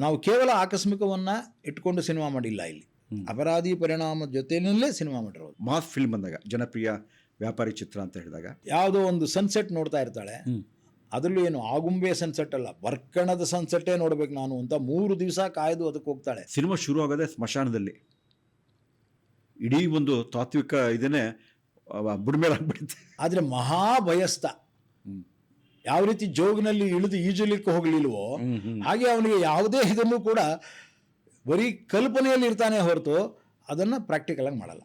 ನಾವು ಕೇವಲ ಆಕಸ್ಮಿಕವನ್ನು ಇಟ್ಕೊಂಡು ಸಿನಿಮಾ ಮಾಡಿಲ್ಲ ಇಲ್ಲಿ. ಅಪರಾಧಿ ಪರಿಣಾಮದ ಜೊತೆಯಲ್ಲೇ ಸಿನಿಮಾ ಮಾಡಿರೋದು. ಮಾಸ್ ಫಿಲ್ಮ್ ಬಂದಾಗ ಜನಪ್ರಿಯ ವ್ಯಾಪಾರಿ ಚಿತ್ರ ಅಂತ ಹೇಳಿದಾಗ? ಯಾವುದೋ ಒಂದು ಸನ್ಸೆಟ್ ನೋಡ್ತಾ ಇರ್ತಾಳೆ. ಅದರಲ್ಲೂ ಏನು ಆಗುಂಬೆ ಸನ್ಸೆಟ್ ಅಲ್ಲ ಬರ್ಕಣದ ಸನ್ಸೆಟ್ಟೇ ನೋಡ್ಬೇಕು ನಾನು ಅಂತ ಮೂರು ದಿವಸ ಕಾಯ್ದು ಅದಕ್ಕೆ ಹೋಗ್ತಾಳೆ. ಸಿನಿಮಾ ಶುರು ಆಗೋದೇ ಸ್ಮಶಾನದಲ್ಲಿ. ಇಡೀ ಒಂದು ತಾತ್ವಿಕ ಇದನ್ನೇ ಬುಡ್ಮೇಲೆ ಆಗ್ಬಿಡುತ್ತೆ. ಆದರೆ ಮಹಾ ಭಯಸ್ಥ ಹ್ಮ್. ಯಾವ ರೀತಿ ಜೋಗಿನಲ್ಲಿ ಇಳಿದು ಈಜಲಿಕ್ಕೆ ಹೋಗಲಿಲ್ವೋ ಹಾಗೆ ಅವನಿಗೆ ಯಾವುದೇ ಇದನ್ನು ಕೂಡ ಬರೀ ಕಲ್ಪನೆಯಲ್ಲಿ ಇರ್ತಾನೆ ಹೊರತು ಅದನ್ನು ಪ್ರಾಕ್ಟಿಕಲ್ ಆಗಿ ಮಾಡಲ್ಲ.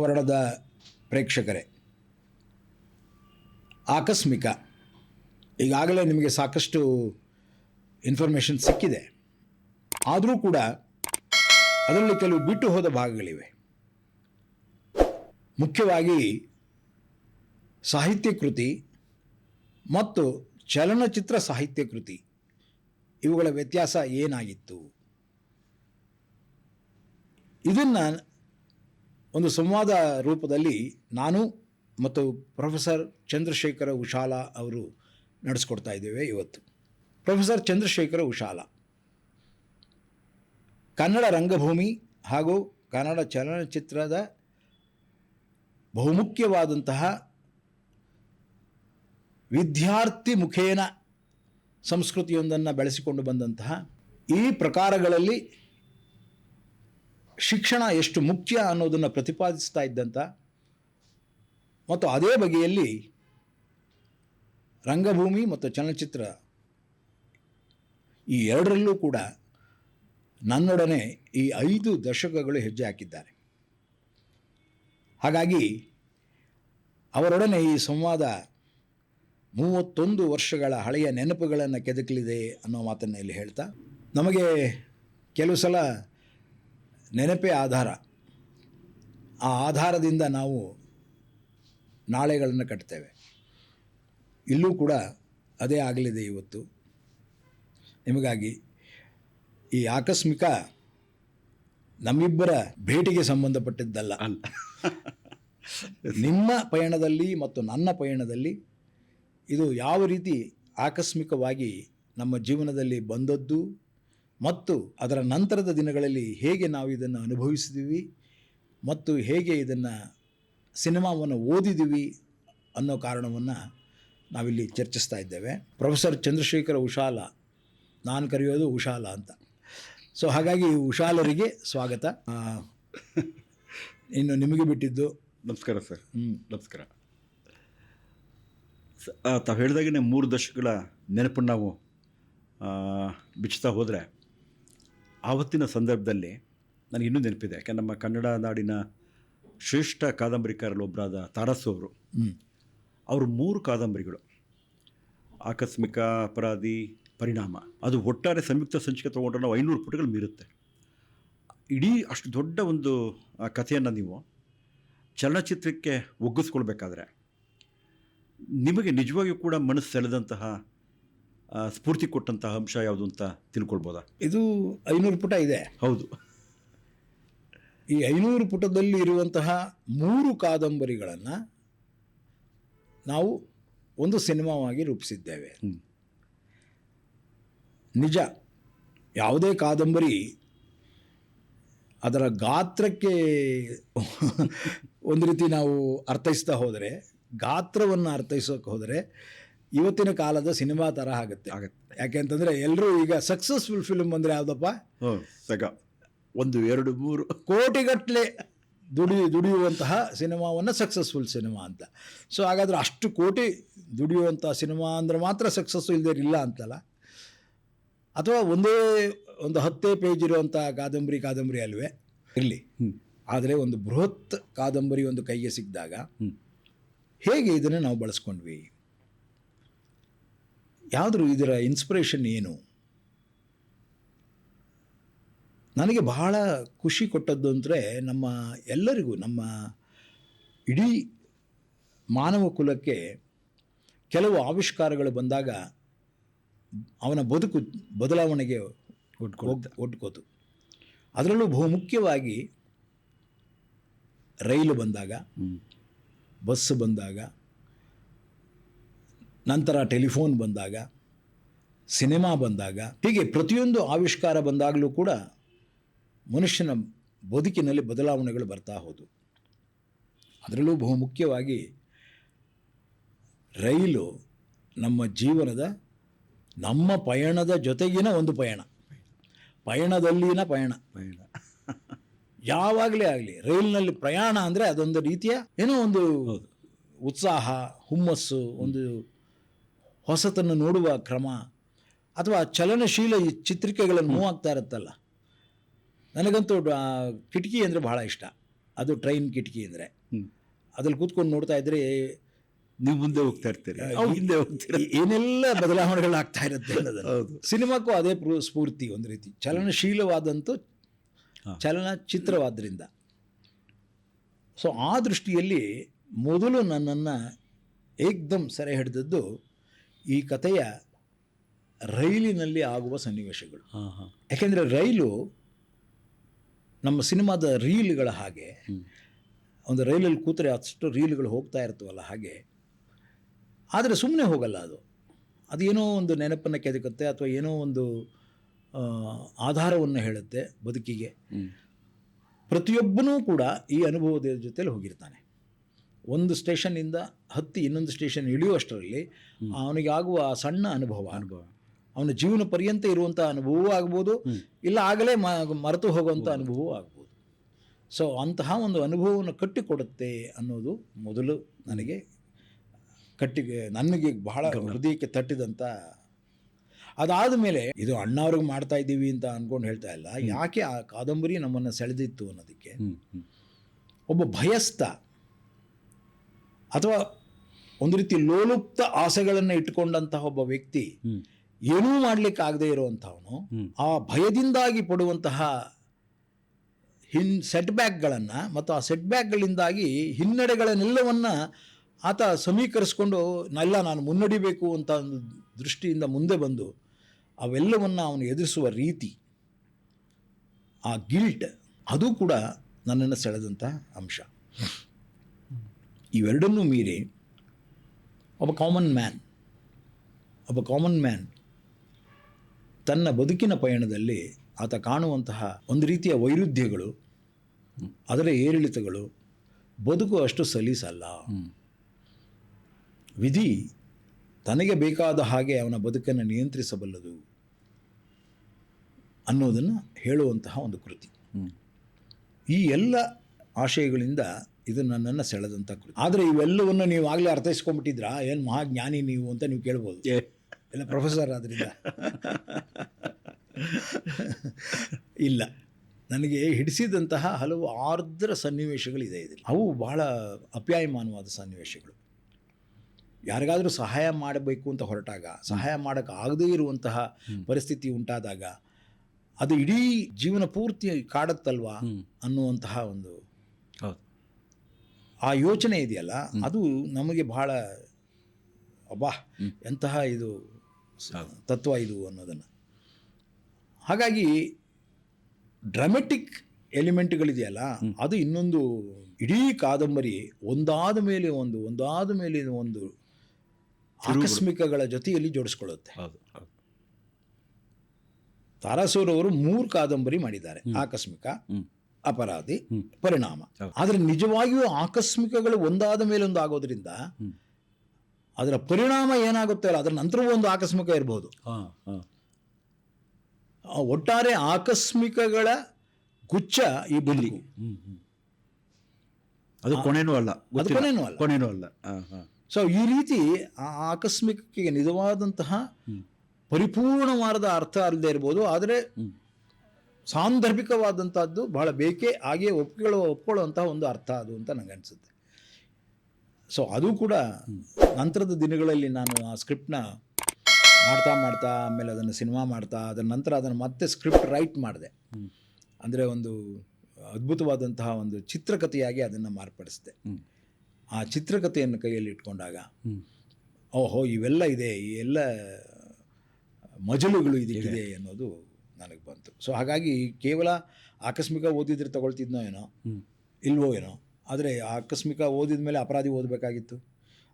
ಆವರಣದ ಪ್ರೇಕ್ಷಕರೇ. ಆಕಸ್ಮಿಕ. ಈಗಾಗಲೇ ನಿಮಗೆ ಸಾಕಷ್ಟು ಇನ್ಫಾರ್ಮೇಷನ್ ಸಿಕ್ಕಿದೆ. ಆದರೂ ಕೂಡ ಅದರಲ್ಲಿ ಕೆಲವು ಬಿಟ್ಟು ಹೋದ ಭಾಗಗಳಿವೆ. ಮುಖ್ಯವಾಗಿ ಸಾಹಿತ್ಯ ಕೃತಿ ಮತ್ತು ಚಲನಚಿತ್ರ ಸಾಹಿತ್ಯ ಕೃತಿ. ಇವುಗಳ ವ್ಯತ್ಯಾಸ ಏನಾಗಿತ್ತು? ಇದನ್ನು ಒಂದು ಸಂವಾದ ರೂಪದಲ್ಲಿ ನಾನು ಮತ್ತು ಪ್ರೊಫೆಸರ್ ಚಂದ್ರಶೇಖರ ಉಶಾಲ ಅವರು ನಡೆಸ್ಕೊಡ್ತಾ ಇದ್ದೇವೆ ಇವತ್ತು. ಪ್ರೊಫೆಸರ್ ಚಂದ್ರಶೇಖರ ಉಷಾಲ ಕನ್ನಡ ರಂಗಭೂಮಿ ಹಾಗೂ ಕನ್ನಡ ಚಲನಚಿತ್ರದ ಬಹುಮುಖ್ಯವಾದಂತಹ ವಿದ್ಯಾರ್ಥಿ ಮುಖೇನ ಸಂಸ್ಕೃತಿಯೊಂದನ್ನು ಬೆಳೆಸಿಕೊಂಡು ಬಂದಂತಹ ಈ ಪ್ರಕಾರಗಳಲ್ಲಿ ಶಿಕ್ಷಣ ಎಷ್ಟು ಮುಖ್ಯ ಅನ್ನೋದನ್ನು ಪ್ರತಿಪಾದಿಸ್ತಾ ಇದ್ದಂಥ ಮತ್ತು ಅದೇ ಬಗೆಯಲ್ಲಿ ರಂಗಭೂಮಿ ಮತ್ತು ಚಲನಚಿತ್ರ ಈ ಎರಡರಲ್ಲೂ ಕೂಡ ನನ್ನೊಡನೆ ಈ ಐದು ದಶಕಗಳು ಹೆಜ್ಜೆ ಹಾಕಿದ್ದಾರೆ. ಹಾಗಾಗಿ ಅವರೊಡನೆ ಈ ಸಂವಾದ ಮೂವತ್ತೊಂದು ವರ್ಷಗಳ ಹಳೆಯ ನೆನಪುಗಳನ್ನು ಕೆದಕಲಿದೆ ಅನ್ನೋ ಮಾತನ್ನು ಇಲ್ಲಿ ಹೇಳ್ತಾ, ನಮಗೆ ಕೆಲವು ಸಲ ನೆನಪೇ ಆಧಾರ. ಆ ಆಧಾರದಿಂದ ನಾವು ನಾಳೆಗಳನ್ನು ಕಟ್ತೇವೆ. ಇಲ್ಲೂ ಕೂಡ ಅದೇ ಆಗಲಿದೆ ಇವತ್ತು. ನಿಮಗಾಗಿ ಈ ಆಕಸ್ಮಿಕ ನಮ್ಮಿಬ್ಬರ ಭೇಟಿಗೆ ಸಂಬಂಧಪಟ್ಟಿದ್ದಲ್ಲ. ಅಲ್ಲ. ನಿಮ್ಮ ಪಯಣದಲ್ಲಿ ಮತ್ತು ನನ್ನ ಪಯಣದಲ್ಲಿ ಇದು ಯಾವ ರೀತಿ ಆಕಸ್ಮಿಕವಾಗಿ ನಮ್ಮ ಜೀವನದಲ್ಲಿ ಬಂದದ್ದು ಮತ್ತು ಅದರ ನಂತರದ ದಿನಗಳಲ್ಲಿ ಹೇಗೆ ನಾವು ಇದನ್ನು ಅನುಭವಿಸಿದ್ದೀವಿ ಮತ್ತು ಹೇಗೆ ಇದನ್ನು ಸಿನಿಮಾವನ್ನು ಓದಿದ್ದೀವಿ ಅನ್ನೋ ಕಾರಣವನ್ನು ನಾವಿಲ್ಲಿ ಚರ್ಚಿಸ್ತಾ ಇದ್ದೇವೆ. ಪ್ರೊಫೆಸರ್ ಚಂದ್ರಶೇಖರ ಉಷಾಲ ನಾನು ಕರೆಯೋದು ಉಷಾಲ ಅಂತ. ಸೊ ಹಾಗಾಗಿ ಉಷಾಲರಿಗೆ ಸ್ವಾಗತ. ಇನ್ನು ನಿಮಗೆ ಬಿಟ್ಟಿದ್ದು? ನಮಸ್ಕಾರ ಸರ್. ಹ್ಞೂ ನಮಸ್ಕಾರ. ತಾವು ಹೇಳಿದಾಗೆ ಮೂರು ದಶಕಗಳ ನೆನಪನ್ನು ನಾವು ಬಿಚ್ಚುತ್ತಾ ಹೋದರೆ ಆವತ್ತಿನ ಸಂದರ್ಭದಲ್ಲಿ ನನಗೆ ಇನ್ನೂ ನೆನಪಿದೆ. ಯಾಕೆ ನಮ್ಮ ಕನ್ನಡ ನಾಡಿನ ಶ್ರೇಷ್ಠ ಕಾದಂಬರಿಕಾರರಲ್ಲಿ ಒಬ್ಬರಾದ ತಾರಸು ಅವರು. ಅವರು ಮೂರು ಕಾದಂಬರಿಗಳು. ಆಕಸ್ಮಿಕ ಅಪರಾಧಿ ಪರಿಣಾಮ. ಅದು ಒಟ್ಟಾರೆ ಸಂಯುಕ್ತ ಸಂಚಿಕೆ ತೊಗೊಂಡ್ರೆ ನಾವು ಐನೂರು ಪುಟಗಳು ಮೀರುತ್ತೆ. ಇಡೀ ಅಷ್ಟು ದೊಡ್ಡ ಒಂದು ಕಥೆಯನ್ನು ನೀವು ಚಲನಚಿತ್ರಕ್ಕೆ ಒಗ್ಗಿಸ್ಕೊಳ್ಬೇಕಾದ್ರೆ ನಿಮಗೆ ನಿಜವಾಗಿಯೂ ಕೂಡ ಮನಸ್ಸು ಸೆಳೆದಂತಹ ಸ್ಫೂರ್ತಿ ಕೊಟ್ಟಂತಹ ಅಂಶ ಯಾವುದು ಅಂತ ತಿಳ್ಕೊಳ್ಬೋದಾ? ಇದು ಐನೂರು ಪುಟ ಇದೆ. ಹೌದು. ಈ ಐನೂರು ಪುಟದಲ್ಲಿ ಇರುವಂತಹ ಮೂರು ಕಾದಂಬರಿಗಳನ್ನು ನಾವು ಒಂದು ಸಿನಿಮಾವಾಗಿ ರೂಪಿಸಿದ್ದೇವೆ. ನಿಜ ಯಾವುದೇ ಕಾದಂಬರಿ ಅದರ ಗಾತ್ರಕ್ಕೆ ಒಂದು ರೀತಿ ನಾವು ಅರ್ಥೈಸ್ತಾ ಹೋದರೆ ಗಾತ್ರವನ್ನು ಅರ್ಥೈಸೋಕೆ ಹೋದರೆ ಇವತ್ತಿನ ಕಾಲದ ಸಿನಿಮಾ ತರ ಆಗುತ್ತೆ. ಯಾಕೆಂತಂದ್ರೆ ಯಾಕೆ ಅಂತಂದರೆ ಎಲ್ಲರೂ ಈಗ ಸಕ್ಸಸ್ಫುಲ್ ಫಿಲ್ಮ್ ಅಂದ್ರೆ ಯಾವುದಪ್ಪ? ಹ್ಞೂ ಸಗ. ಒಂದು ಎರಡು ಮೂರು. ಕೋಟಿಗಟ್ಟಲೆ ದುಡಿ ದುಡಿಯುವಂತಹ ಸಿನಿಮಾವನ್ನು ಸಕ್ಸಸ್ಫುಲ್ ಸಿನಿಮಾ ಅಂತ. ಸೊ ಹಾಗಾದ್ರೆ ಅಷ್ಟು ಕೋಟಿ ದುಡಿಯುವಂಥ ಸಿನಿಮಾ ಅಂದ್ರೆ ಮಾತ್ರ ಸಕ್ಸಸ್ಸು ಇಲ್ಲದೆ ಇಲ್ಲ ಅಂತಲ್ಲ. ಅಥವಾ ಒಂದೇ ಒಂದು ಹತ್ತೇ ಪೇಜ್ ಇರುವಂಥ ಕಾದಂಬರಿ ಕಾದಂಬರಿ ಅಲ್ವೇ? ಇರಲಿ. ಆದರೆ ಒಂದು ಬೃಹತ್ ಕಾದಂಬರಿ ಒಂದು ಕೈಗೆ ಸಿಕ್ಕಿದಾಗ. ಹೇಗೆ ಇದನ್ನು ನಾವು ಬಳಸ್ಕೊಂಡ್ವಿ? ಯಾವುದ್ರ ಇದರ ಇನ್ಸ್ಪಿರೇಷನ್ ಏನು? ನನಗೆ ಬಹಳ ಖುಷಿ ಕೊಟ್ಟದ್ದು ಅಂದರೆ ನಮ್ಮ ಎಲ್ಲರಿಗೂ ನಮ್ಮ ಇಡೀ ಮಾನವ ಕುಲಕ್ಕೆ ಕೆಲವು ಆವಿಷ್ಕಾರಗಳು ಬಂದಾಗ ಅವನ ಬದುಕು ಬದಲಾವಣೆಗೆ ಒಡ್ಕೋತು ಅದರಲ್ಲೂ ಬಹುಮುಖ್ಯವಾಗಿ ರೈಲು ಬಂದಾಗ ಬಸ್ಸು ಬಸ್ ಬಂದಾಗ ನಂತರ ಟೆಲಿಫೋನ್ ಬಂದಾಗ ಸಿನಿಮಾ ಬಂದಾಗ ಹೀಗೆ ಪ್ರತಿಯೊಂದು ಆವಿಷ್ಕಾರ ಬಂದಾಗಲೂ ಕೂಡ ಮನುಷ್ಯನ ಬದುಕಿನಲ್ಲಿ ಬದಲಾವಣೆಗಳು ಬರ್ತಾ ಹೋದವು ಅದರಲ್ಲೂ ಬಹುಮುಖ್ಯವಾಗಿ ರೈಲು ನಮ್ಮ ಜೀವನದ ನಮ್ಮ ಪಯಣದ ಜೊತೆಗಿನ ಒಂದು ಪಯಣ. ಪಯಣದಲ್ಲಿನ ಪಯಣ. ಪಯಣ. ಯಾವಾಗಲೇ ಆಗಲಿ ರೈಲಿನಲ್ಲಿ ಪ್ರಯಾಣ ಅಂದರೆ ಅದೊಂದು ರೀತಿಯ ಏನೋ ಒಂದು ಉತ್ಸಾಹ ಹುಮ್ಮಸ್ಸು ಒಂದು ಹೊಸತನ್ನು ನೋಡುವ ಕ್ರಮ ಅಥವಾ ಚಲನಶೀಲ ಈ ಚಿತ್ರಿಕೆಗಳನ್ನು ಮೂವ್ ಆಗ್ತಾ ಇರುತ್ತಲ್ಲ. ನನಗಂತೂ ಕಿಟಕಿ ಅಂದರೆ ಬಹಳ ಇಷ್ಟ. ಅದು ಟ್ರೈನ್ ಕಿಟಕಿ ಅಂದರೆ. ಅದ್ರಲ್ಲಿ ಕೂತ್ಕೊಂಡು ನೋಡ್ತಾ ಇದ್ರೆ ನೀವು ಮುಂದೆ ಹೋಗ್ತಾ ಇರ್ತೀರಿ. ಹಿಂದೆ ಹೋಗ್ತೀರಿ. ಏನೆಲ್ಲ ಬದಲಾವಣೆಗಳಾಗ್ತಾ ಇರುತ್ತೆ ಹೌದು. ಸಿನಿಮಾಕ್ಕೂ ಅದೇ ಪ್ರೂ- ಸ್ಫೂರ್ತಿ ಒಂದು ರೀತಿ. ಚಲನಶೀಲವಾದಂತೂ ಚಲನಚಿತ್ರವಾದ್ದರಿಂದ ಸೊ ಆ ದೃಷ್ಟಿಯಲ್ಲಿ ಮೊದಲು ನನ್ನನ್ನು ಏಕ್ದಮ್ ಸೆರೆ ಹಿಡಿದದ್ದು ಈ ಕಥೆಯ ರೈಲಿನಲ್ಲಿ ಆಗುವ ಸನ್ನಿವೇಶಗಳು. ಯಾಕೆಂದರೆ ರೈಲು ನಮ್ಮ ಸಿನಿಮಾದ ರೀಲ್ಗಳ ಹಾಗೆ ಒಂದು ರೈಲಲ್ಲಿ ಕೂತರೆ ಅಷ್ಟು ರೀಲ್ಗಳು ಹೋಗ್ತಾ ಇರ್ತವಲ್ಲ ಹಾಗೆ ಆದರೆ ಸುಮ್ಮನೆ ಹೋಗಲ್ಲ ಅದು. ಅದು ಏನೋ ಒಂದು ನೆನಪನ್ನು ಕೆದಕುತ್ತೆ ಅಥವಾ ಏನೋ ಒಂದು ಆಧಾರವನ್ನು ಹೇಳುತ್ತೆ ಬದುಕಿಗೆ. ಪ್ರತಿಯೊಬ್ಬನೂ ಕೂಡ ಈ ಅನುಭವದ ಜೊತೆಲಿ ಹೋಗಿರ್ತಾನೆ. ಒಂದು ಸ್ಟೇಷನ್ನಿಂದ ಹತ್ತಿ ಇನ್ನೊಂದು ಸ್ಟೇಷನ್ ಇಳಿಯುವಷ್ಟರಲ್ಲಿ ಅವನಿಗೆ ಆಗುವ ಸಣ್ಣ ಅನುಭವ. ಅನುಭವ. ಅವನ ಜೀವನ ಪರ್ಯಂತ ಇರುವಂಥ ಅನುಭವವೂ ಆಗ್ಬೋದು ಇಲ್ಲ ಆಗಲೇ ಮ ಮರೆತು ಹೋಗುವಂಥ ಅನುಭವವೂ ಆಗ್ಬೋದು. ಸೊ ಅಂತಹ ಒಂದು ಅನುಭವವನ್ನು ಕಟ್ಟಿಕೊಡುತ್ತೆ ಅನ್ನೋದು ಮೊದಲು ನನಗೆ ಕಟ್ಟಿಗೆ ನನಗೆ ಬಹಳ ಹೃದಯಕ್ಕೆ ತಟ್ಟಿದಂಥ ಅದಾದ ಮೇಲೆ ಇದು ಅಣ್ಣವ್ರಿಗೆ ಮಾಡ್ತಾ ಇದ್ದೀವಿ ಅಂತ ಅಂದ್ಕೊಂಡು ಹೇಳ್ತಾ ಇಲ್ಲ. ಯಾಕೆ ಆ ಕಾದಂಬರಿ ನಮ್ಮನ್ನು ಸೆಳೆದಿತ್ತು ಅನ್ನೋದಕ್ಕೆ? ಒಬ್ಬ ಭಯಸ್ಥ ಅಥವಾ ಒಂದು ರೀತಿ ಲೋಲುಪ್ತ ಆಸೆಗಳನ್ನು ಇಟ್ಟುಕೊಂಡಂತಹ ಒಬ್ಬ ವ್ಯಕ್ತಿ ಏನೂ ಮಾಡಲಿಕ್ಕಾಗದೇ ಇರುವಂಥವನು. ಆ ಭಯದಿಂದಾಗಿ ಪಡುವಂತಹ ಹಿನ್ ಸೆಟ್ಬ್ಯಾಕ್ಗಳನ್ನು ಮತ್ತು ಆ ಸೆಟ್ಬ್ಯಾಕ್ಗಳಿಂದಾಗಿ ಹಿನ್ನಡೆಗಳನ್ನೆಲ್ಲವನ್ನು ಆತ ಸಮೀಕರಿಸ್ಕೊಂಡು ಎಲ್ಲ ನಾನು ಮುನ್ನಡಿಬೇಕು ಅಂತ ಒಂದು ದೃಷ್ಟಿಯಿಂದ ಮುಂದೆ ಬಂದು ಅವೆಲ್ಲವನ್ನು ಅವನು ಎದುರಿಸುವ ರೀತಿ ಆ ಗಿಲ್ಟ್ ಅದು ಕೂಡ ನನ್ನನ್ನು ಸೆಳೆದಂಥ ಅಂಶ ಇವೆರಡನ್ನೂ ಮೀರಿ ಒಬ್ಬ ಕಾಮನ್ ಮ್ಯಾನ್ ಒಬ್ಬ ಕಾಮನ್ ಮ್ಯಾನ್ ತನ್ನ ಬದುಕಿನ ಪಯಣದಲ್ಲಿ ಆತ ಕಾಣುವಂತಹ ಒಂದು ರೀತಿಯ ವೈರುಧ್ಯಗಳು ಅದರ ಏರಿಳಿತಗಳು ಬದುಕು ಅಷ್ಟು ಸಲೀಸಲ್ಲ. ವಿಧಿ ತನಗೆ ಬೇಕಾದ ಹಾಗೆ ಅವನ ಬದುಕನ್ನು ನಿಯಂತ್ರಿಸಬಲ್ಲದು ಅನ್ನೋದನ್ನು ಹೇಳುವಂತಹ ಒಂದು ಕೃತಿ. ಈ ಎಲ್ಲ ಆಶಯಗಳಿಂದ ಇದು ನನ್ನನ್ನು ಸೆಳೆದಂಥ ಕೃತಿ. ಆದರೆ ಇವೆಲ್ಲವನ್ನು ನೀವು ಆಗಲೇ ಅರ್ಥೈಸ್ಕೊಂಡ್ಬಿಟ್ಟಿದ್ರಾ? ಏನು ಮಹಾಜ್ಞಾನಿ ನೀವು ಅಂತ ನೀವು ಕೇಳ್ಬೋದು. ಎಲ್ಲ ಪ್ರೊಫೆಸರ್ ಆದ್ರಿಂದ. ಇಲ್ಲ. ನನಗೆ ಹಿಡಿಸಿದಂತಹ ಹಲವು ಆರ್ದ್ರ ಸನ್ನಿವೇಶಗಳಿದೆ ಇದರಲ್ಲಿ. ಅವು ಬಹಳ ಅಪ್ಯಾಯಮಾನವಾದ ಸನ್ನಿವೇಶಗಳು. ಯಾರಿಗಾದರೂ ಸಹಾಯ ಮಾಡಬೇಕು ಅಂತ ಹೊರಟಾಗ ಸಹಾಯ ಮಾಡೋಕ್ಕೆ ಆಗದೇ ಇರುವಂತಹ ಪರಿಸ್ಥಿತಿ ಉಂಟಾದಾಗ ಅದು ಇಡೀ ಜೀವನ ಪೂರ್ತಿ ಕಾಡುತ್ತಲ್ವಾ. ಅನ್ನುವಂತಹ ಒಂದು ಆ ಯೋಚನೆ ಇದೆಯಲ್ಲ ಅದು ನಮಗೆ ಬಹಳ ಅಬ್ಬಾ. ಎಂತಹ ಇದು. ತತ್ವ ಇದು ಅನ್ನೋದನ್ನು. ಹಾಗಾಗಿ ಡ್ರಾಮೆಟಿಕ್ ಎಲಿಮೆಂಟ್ಗಳಿದೆಯಲ್ಲ ಅದು ಇನ್ನೊಂದು ಇಡೀ ಕಾದಂಬರಿ ಒಂದಾದ ಮೇಲೆ ಒಂದು ಒಂದಾದ ಮೇಲೆ ಒಂದು ಆಕಸ್ಮಿಕಗಳ ಜೊತೆಯಲ್ಲಿ ಜೋಡಿಸ್ಕೊಳ್ಳುತ್ತೆ. ತಾರಾಸೂರವರು ಮೂರು ಕಾದಂಬರಿ ಮಾಡಿದ್ದಾರೆ ಆಕಸ್ಮಿಕ. ಅಪರಾಧಿ. ಪರಿಣಾಮ. ಆದ್ರೆ ನಿಜವಾಗಿಯೂ ಆಕಸ್ಮಿಕಗಳು ಒಂದಾದ ಮೇಲೊಂದು ಆಗೋದ್ರಿಂದ ಹ್ಮ್. ಅದರ ಪರಿಣಾಮ ಏನಾಗುತ್ತೆ ಅಲ್ಲ ಅದರ ನಂತರವೂ ಒಂದು ಆಕಸ್ಮಿಕ ಇರಬಹುದು ಒಟ್ಟಾರೆ ಆಕಸ್ಮಿಕಗಳ ಗುಚ್ಛ ಈ ಬಿಲ್ಲಿ ಅದು ಕೊನೆನೂ ಅಲ್ಲ. ಕೊನೆನೂ ಅಲ್ಲ. ಕೊನೆನೂ ಅಲ್ಲ. ಸೊ ಈ ರೀತಿ ಆ ಆಕಸ್ಮಿಕಕ್ಕೆ ನಿಜವಾದಂತಹ ಪರಿಪೂರ್ಣವಾದ ಅರ್ಥ ಅಲ್ಲದೆ ಇರ್ಬೋದು ಆದರೆ. ಸಾಂದರ್ಭಿಕವಾದಂಥದ್ದು ಬಹಳ ಬೇಕೇ ಹಾಗೆ ಒಪ್ಪಿಕೊಳ್ಳುವ ಒಪ್ಕೊಳ್ಳುವಂತಹ ಒಂದು ಅರ್ಥ ಅದು ಅಂತ ನನಗೆ ಅನಿಸುತ್ತೆ. ಸೊ ಅದು ಕೂಡ ನಂತರದ ದಿನಗಳಲ್ಲಿ ನಾನು ಆ ಸ್ಕ್ರಿಪ್ಟ್ನ ಮಾಡ್ತಾ ಮಾಡ್ತಾ ಆಮೇಲೆ ಅದನ್ನು ಸಿನಿಮಾ ಮಾಡ್ತಾ ಅದರ ನಂತರ ಅದನ್ನು ಮತ್ತೆ ಸ್ಕ್ರಿಪ್ಟ್ ರೈಟ್ ಮಾಡಿದೆ. ಅಂದರೆ ಒಂದು ಅದ್ಭುತವಾದಂತಹ ಒಂದು ಚಿತ್ರಕಥೆಯಾಗಿ ಅದನ್ನು ಮಾರ್ಪಡಿಸಿದೆ. ಆ ಚಿತ್ರಕಥೆಯನ್ನು ಕೈಯಲ್ಲಿ ಇಟ್ಕೊಂಡಾಗ ಓಹೋ ಇವೆಲ್ಲ ಇದೆ ಈ ಎಲ್ಲ ಮಜಲುಗಳು ಇದೆ. ಅನ್ನೋದು ನನಗೆ ಬಂತು. ಸೊ ಹಾಗಾಗಿ ಕೇವಲ ಆಕಸ್ಮಿಕ ಓದಿದ್ರೆ ತಗೊಳ್ತಿದ್ನೋ ಏನೋ. ಇಲ್ವೋ ಏನೋ ಆದರೆ ಆಕಸ್ಮಿಕ ಓದಿದ ಮೇಲೆ ಅಪರಾಧಿ ಓದಬೇಕಾಗಿತ್ತು.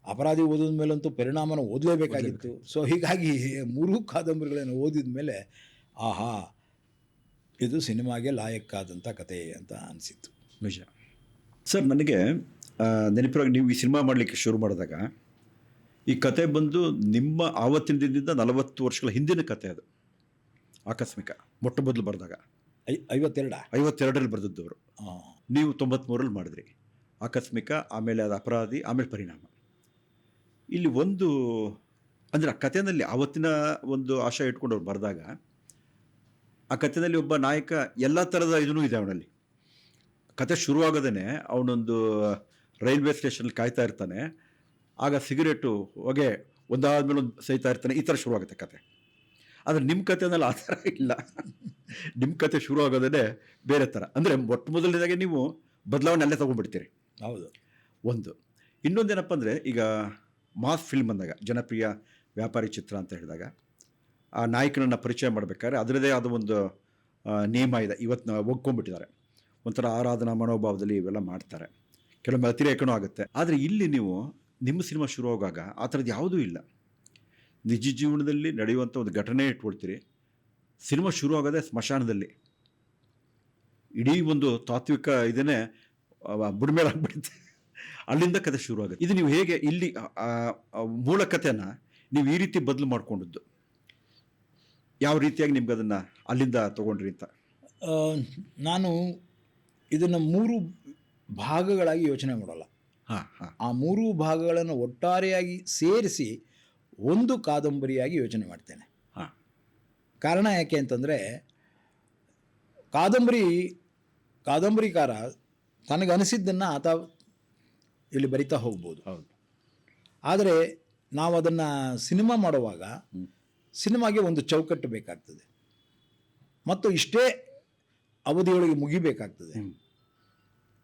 ಅಪರಾಧಿ ಓದಿದ ಮೇಲಂತೂ ಪರಿಣಾಮನ ಓದಲೇಬೇಕಾಗಿತ್ತು. ಸೊ ಹೀಗಾಗಿ ಮೂರು ಕಾದಂಬರಿಗಳನ್ನು ಓದಿದ ಮೇಲೆ ಆಹಾ ಇದು ಸಿನಿಮಾಗೆ ಲಾಯಕ್ಕಾದಂಥ ಕತೆ ಅಂತ ಅನಿಸಿತ್ತು. ನಿಜ. ಸರ್ ನನಗೆ ನೆನಪಿರೋ ನೀವು ಈ ಸಿನಿಮಾ ಮಾಡಲಿಕ್ಕೆ ಶುರು ಮಾಡಿದಾಗ ಈ ಕತೆ ಬಂದು ನಿಮ್ಮ ಆವತ್ತಿನ ದಿನದಿಂದ ನಲವತ್ತು ವರ್ಷಗಳ ಹಿಂದಿನ ಕತೆ ಅದು. ಆಕಸ್ಮಿಕ ಮೊಟ್ಟ ಮೊದಲು ಬರೆದಾಗ. ಐ ಐವತ್ತೆರಡ? ಐವತ್ತೆರಡರಲ್ಲಿ ಬರೆದದ್ದವರು ನೀವು ತೊಂಬತ್ತ್ಮೂರಲ್ಲಿ ಮಾಡಿದ್ರಿ. ಆಕಸ್ಮಿಕ ಆಮೇಲೆ ಅದು ಅಪರಾಧಿ ಆಮೇಲೆ ಪರಿಣಾಮ. ಇಲ್ಲಿ ಒಂದು ಅಂದರೆ ಆ ಕಥೆಯಲ್ಲಿ ಆವತ್ತಿನ ಒಂದು ಆಶಯ ಇಟ್ಕೊಂಡು ಅವ್ರು ಬರೆದಾಗ ಆ ಕಥೆಯಲ್ಲಿ ಒಬ್ಬ ನಾಯಕ ಎಲ್ಲ ಥರದ ಇದೂ ಇದೆ ಅವನಲ್ಲಿ. ಕತೆ ಶುರುವಾಗೋದೇ ಅವನೊಂದು ರೈಲ್ವೆ ಸ್ಟೇಷನಲ್ಲಿ ಕಾಯ್ತಾ ಇರ್ತಾನೆ. ಆಗ ಸಿಗರೇಟು ಹೊಗೆ ಒಂದಾದ್ಮೇಲೆ ಒಂದು ಸಹಿತಾ ಇರ್ತಾನೆ. ಈ ಥರ ಶುರುವಾಗುತ್ತೆ ಕತೆ. ಆದರೆ ನಿಮ್ಮ ಕಥೆನಲ್ಲಿ ಆ ಥರ ಇಲ್ಲ. ನಿಮ್ಮ ಕತೆ ಶುರು ಆಗೋದೇ ಬೇರೆ ಥರ. ಅಂದರೆ ಮೊಟ್ಟ ಮೊದಲನೇದಾಗೆ ನೀವು ಬದಲಾವಣೆ ಅಲ್ಲೇ ತೊಗೊಂಡ್ಬಿಡ್ತೀರಿ. ಹೌದು. ಒಂದು. ಇನ್ನೊಂದೇನಪ್ಪ ಅಂದರೆ ಈಗ ಮಾಸ್ ಫಿಲ್ಮ್ ಅಂದಾಗ ಜನಪ್ರಿಯ ವ್ಯಾಪಾರಿ ಚಿತ್ರ ಅಂತ ಹೇಳಿದಾಗ ಆ ನಾಯಕನನ್ನು ಪರಿಚಯ ಮಾಡಬೇಕಾದ್ರೆ ಅದರದೇ ಆದ ಒಂದು ನಿಯಮ ಇದೆ. ಇವತ್ತು ಒಗ್ಕೊಂಡ್ಬಿಟ್ಟಿದ್ದಾರೆ. ಒಂಥರ ಆರಾಧನಾ ಮನೋಭಾವದಲ್ಲಿ ಇವೆಲ್ಲ ಮಾಡ್ತಾರೆ. ಕೆಲವೊಮ್ಮೆ ಅತಿರೇಕನೂ ಆಗುತ್ತೆ. ಆದರೆ ಇಲ್ಲಿ ನೀವು ನಿಮ್ಮ ಸಿನಿಮಾ ಶುರು ಆಗುವಾಗ ಆ ಥರದ್ದು ಯಾವುದೂ ಇಲ್ಲ. ನಿಜ ಜೀವನದಲ್ಲಿ ನಡೆಯುವಂಥ ಒಂದು ಘಟನೆ ಇಟ್ಕೊಳ್ತೀರಿ. ಸಿನಿಮಾ ಶುರು ಆಗೋದೇ ಸ್ಮಶಾನದಲ್ಲಿ. ಇಡೀ ಒಂದು ತಾತ್ವಿಕ ಇದನ್ನೇ ಬುಡ್ಮೇಲೆ ಆಗ್ಬಿಡುತ್ತೆ. ಅಲ್ಲಿಂದ ಕತೆ ಶುರು ಆಗುತ್ತೆ. ಇದು ನೀವು ಹೇಗೆ ಇಲ್ಲಿ ಮೂಲ ಕಥೆನ ನೀವು ಈ ರೀತಿ ಬದಲು ಮಾಡಿಕೊಂಡಿದ್ದು? ಯಾವ ರೀತಿಯಾಗಿ ನಿಮ್ಗೆ ಅದನ್ನು ಅಲ್ಲಿಂದ ತೊಗೊಂಡ್ರಿ ಅಂತ? ನಾನು ಇದನ್ನು ಮೂರು ಭಾಗಗಳಾಗಿ ಯೋಚನೆ ಮಾಡಲ್ಲ. ಹಾಂ ಹಾಂ. ಆ ಮೂರು ಭಾಗಗಳನ್ನು ಒಟ್ಟಾರೆಯಾಗಿ ಸೇರಿಸಿ ಒಂದು ಕಾದಂಬರಿಯಾಗಿ ಯೋಚನೆ ಮಾಡ್ತೇನೆ. ಹಾಂ. ಕಾರಣ ಯಾಕೆ ಅಂತಂದರೆ ಕಾದಂಬರಿ ಕಾದಂಬರಿಕಾರ ತನಗನಿಸಿದ್ದನ್ನು ಆತ ಇಲ್ಲಿ ಬರಿತಾ ಹೋಗ್ಬೋದು. ಹೌದು. ಆದರೆ ನಾವು ಅದನ್ನು ಸಿನಿಮಾ ಮಾಡುವಾಗ. ಸಿನಿಮಾಗೆ ಒಂದು ಚೌಕಟ್ಟು ಬೇಕಾಗ್ತದೆ. ಮತ್ತು ಇಷ್ಟೇ ಅವಧಿಯೊಳಗೆ ಮುಗಿಬೇಕಾಗ್ತದೆ.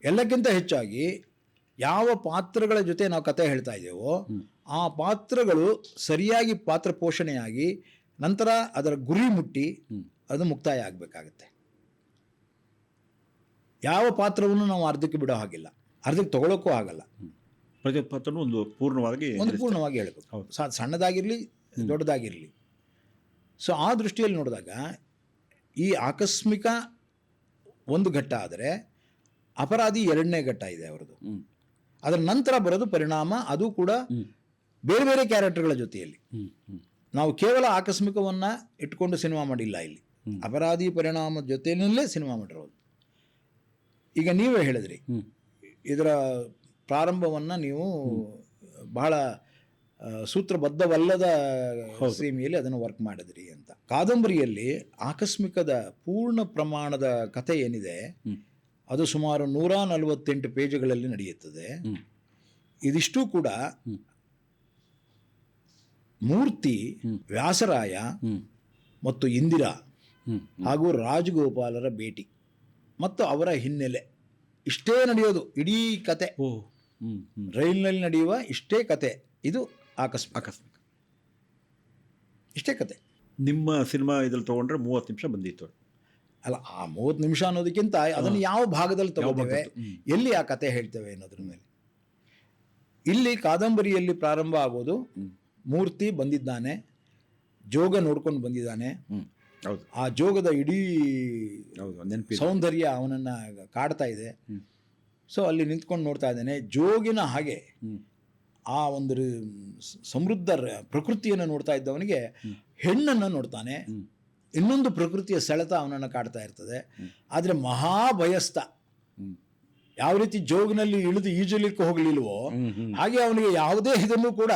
ಎಲ್ಲಕ್ಕಿಂತ ಹೆಚ್ಚಾಗಿ ಯಾವ ಪಾತ್ರಗಳ ಜೊತೆ ನಾವು ಕತೆ ಹೇಳ್ತಾ ಇದ್ದೇವೋ. ಆ ಪಾತ್ರಗಳು ಸರಿಯಾಗಿ ಪಾತ್ರ ಪೋಷಣೆಯಾಗಿ ನಂತರ ಅದರ ಗುರಿ ಮುಟ್ಟಿ ಅದು ಮುಕ್ತಾಯ ಆಗಬೇಕಾಗತ್ತೆ. ಯಾವ ಪಾತ್ರವನ್ನು ನಾವು ಅರ್ಧಕ್ಕೆ ಬಿಡೋ ಹಾಗಿಲ್ಲ. ಅರ್ಧಕ್ಕೆ ತಗೊಳ್ಳೋಕ್ಕೂ ಆಗಲ್ಲ. ಪ್ರತಿ ಪಾತ್ರನೂ ಒಂದು ಪೂರ್ಣವಾಗಿ ಒಂದು ಪೂರ್ಣವಾಗಿ ಹೇಳಬೇಕು. ಸಣ್ಣದಾಗಿರಲಿ ದೊಡ್ಡದಾಗಿರಲಿ. ಸೊ ಆ ದೃಷ್ಟಿಯಲ್ಲಿ ನೋಡಿದಾಗ ಈ ಆಕಸ್ಮಿಕ ಒಂದು ಘಟ್ಟ ಆದರೆ ಅಪರಾಧಿ ಎರಡನೇ ಘಟ್ಟ ಇದೆ ಅವರದು ಅದರ ನಂತರ ಬರೋದು ಪರಿಣಾಮ ಅದು ಕೂಡ. ಬೇರೆ ಬೇರೆ ಕ್ಯಾರೆಕ್ಟರ್ಗಳ ಜೊತೆಯಲ್ಲಿ. ನಾವು ಕೇವಲ ಆಕಸ್ಮಿಕವನ್ನು ಇಟ್ಕೊಂಡು ಸಿನಿಮಾ ಮಾಡಿಲ್ಲ ಇಲ್ಲಿ. ಅಪರಾಧಿ ಪರಿಣಾಮದ ಜೊತೆಯಲ್ಲೇ ಸಿನಿಮಾ ಮಾಡಿರೋದು. ಈಗ ನೀವೇ ಹೇಳಿದ್ರಿ. ಇದರ ಪ್ರಾರಂಭವನ್ನು ನೀವು ಬಹಳ ಸೂತ್ರಬದ್ಧವಲ್ಲದ. ಸೀಮೆಯಲ್ಲಿ ಅದನ್ನು ವರ್ಕ್ ಮಾಡಿದ್ರಿ ಅಂತ. ಕಾದಂಬರಿಯಲ್ಲಿ ಆಕಸ್ಮಿಕದ ಪೂರ್ಣ ಪ್ರಮಾಣದ ಕಥೆ ಏನಿದೆ ಅದು ಸುಮಾರು ನೂರ ನಲವತ್ತೆಂಟು ಪೇಜ್ಗಳಲ್ಲಿ ನಡೆಯುತ್ತದೆ. ಇದಿಷ್ಟು ಕೂಡ. ಮೂರ್ತಿ ವ್ಯಾಸರಾಯ ಮತ್ತು ಇಂದಿರಾ ಹಾಗೂ ರಾಜಗೋಪಾಲರ ಭೇಟಿ. ಮತ್ತು ಅವರ ಹಿನ್ನೆಲೆ. ಇಷ್ಟೇ ನಡೆಯೋದು ಇಡೀ ಕತೆ. ರೈಲಿನಲ್ಲಿ ನಡೆಯುವ ಇಷ್ಟೇ ಕತೆ. ಇದು ಆಕಸ್ಮಿಕ. ಆಕಸ್ಮಿಕ. ಇಷ್ಟೇ ಕತೆ. ನಿಮ್ಮ ಸಿನಿಮಾ ಇದ್ರಲ್ಲಿ ತೊಗೊಂಡ್ರೆ ಮೂವತ್ತು ನಿಮಿಷ ಬಂದಿತ್ತು. ಅಲ್ಲ ಆ ಮೂವತ್ತು ನಿಮಿಷ ಅನ್ನೋದಕ್ಕಿಂತ ಅದನ್ನು ಯಾವ ಭಾಗದಲ್ಲಿ ತಗೋಬೇಕು ತಗೋತೇವೆ ಎಲ್ಲಿ ಆ ಕತೆ ಹೇಳ್ತೇವೆ ಅನ್ನೋದ್ರ ಮೇಲೆ. ಇಲ್ಲಿ ಕಾದಂಬರಿಯಲ್ಲಿ ಪ್ರಾರಂಭ ಆಗೋದು. ಮೂರ್ತಿ ಬಂದಿದ್ದಾನೆ ಜೋಗ ನೋಡ್ಕೊಂಡು ಬಂದಿದ್ದಾನೆ. ಹೌದು. ಆ ಜೋಗದ ಇಡೀ ಹೌದು ನೆನಪಿ ಸೌಂದರ್ಯ ಅವನನ್ನು ಕಾಡ್ತಾ ಇದೆ. ಸೊ ಅಲ್ಲಿ ನಿಂತ್ಕೊಂಡು ನೋಡ್ತಾ ಇದ್ದಾನೆ. ಜೋಗಿನ ಹಾಗೆ ಆ ಒಂದು ಸಮೃದ್ಧ ಪ್ರಕೃತಿಯನ್ನು ನೋಡ್ತಾ ಇದ್ದವನಿಗೆ. ಹೆಣ್ಣನ್ನು ನೋಡ್ತಾನೆ. ಇನ್ನೊಂದು ಪ್ರಕೃತಿಯ ಸೆಳೆತ ಅವನನ್ನು ಕಾಡ್ತಾ ಇರ್ತದೆ. ಆದರೆ ಮಹಾಭಯಸ್ಥ. ಯಾವ ರೀತಿ ಜೋಗಿನಲ್ಲಿ ಇಳಿದು ಈಜಲಿಕ್ಕೆ ಹೋಗಲಿಲ್ವೋ ಹಾಗೆ ಅವನಿಗೆ ಯಾವುದೇ ಇದನ್ನು ಕೂಡ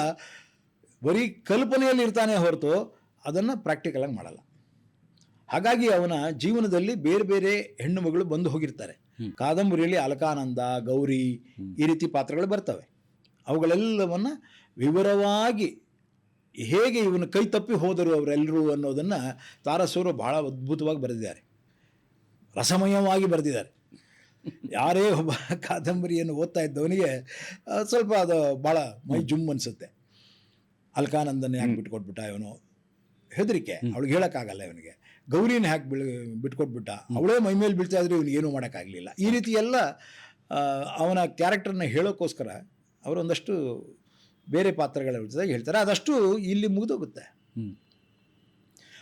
ಬರೀ ಕಲ್ಪನೆಯಲ್ಲಿ ಇರ್ತಾನೆ ಹೊರತು ಅದನ್ನು ಪ್ರಾಕ್ಟಿಕಲಾಗಿ ಮಾಡಲ್ಲ. ಹಾಗಾಗಿ ಅವನ ಜೀವನದಲ್ಲಿ ಬೇರೆ ಬೇರೆ ಹೆಣ್ಣು ಮಗಳು ಬಂದು ಹೋಗಿರ್ತಾರೆ. ಕಾದಂಬರಿಯಲ್ಲಿ ಅಲಕಾನಂದ ಗೌರಿ ಈ ರೀತಿ ಪಾತ್ರಗಳು ಬರ್ತವೆ. ಅವುಗಳೆಲ್ಲವನ್ನು ವಿವರವಾಗಿ ಹೇಗೆ ಇವನು ಕೈ ತಪ್ಪಿ ಹೋದರು ಅವರೆಲ್ಲರೂ ಅನ್ನೋದನ್ನು ತಾರಸೂರು ಬಹಳ ಅದ್ಭುತವಾಗಿ ಬರೆದಿದ್ದಾರೆ. ರಸಮಯವಾಗಿ ಬರೆದಿದ್ದಾರೆ. ಯಾರೇ ಒಬ್ಬ ಕಾದಂಬರಿಯನ್ನು ಓದ್ತಾ ಇದ್ದವನಿಗೆ ಸ್ವಲ್ಪ ಅದು ಭಾಳ ಮೈ ಜುಮ್ ಅನಿಸುತ್ತೆ. ಅಲ್ಕಾನಂದನ ಯಾಕೆ ಬಿಟ್ಕೊಟ್ಬಿಟ್ಟ ಇವನು? ಹೆದರಿಕೆ. ಅವಳಿಗೆ ಹೇಳೋಕ್ಕಾಗಲ್ಲ ಇವನಿಗೆ. ಗೌರಿನ ಹ್ಯಾಕ್ ಬಿಳ್ ಬಿಟ್ಕೊಟ್ಬಿಟ್ಟ? ಅವಳೇ ಮೈ ಮೇಲೆ ಬೀಳ್ತಾ ಇದ್ರೆ ಇವನಿಗೆ ಏನೂ ಮಾಡೋಕ್ಕಾಗಲಿಲ್ಲ. ಈ ರೀತಿ ಎಲ್ಲ ಅವನ ಕ್ಯಾರೆಕ್ಟರ್ನ ಹೇಳೋಕ್ಕೋಸ್ಕರ ಅವರು ಒಂದಷ್ಟು ಬೇರೆ ಪಾತ್ರಗಳ ಜೊತೆಗೆ ಹೇಳ್ತಾರೆ. ಅದಷ್ಟು ಇಲ್ಲಿ ಮುಗಿದೋಗುತ್ತೆ.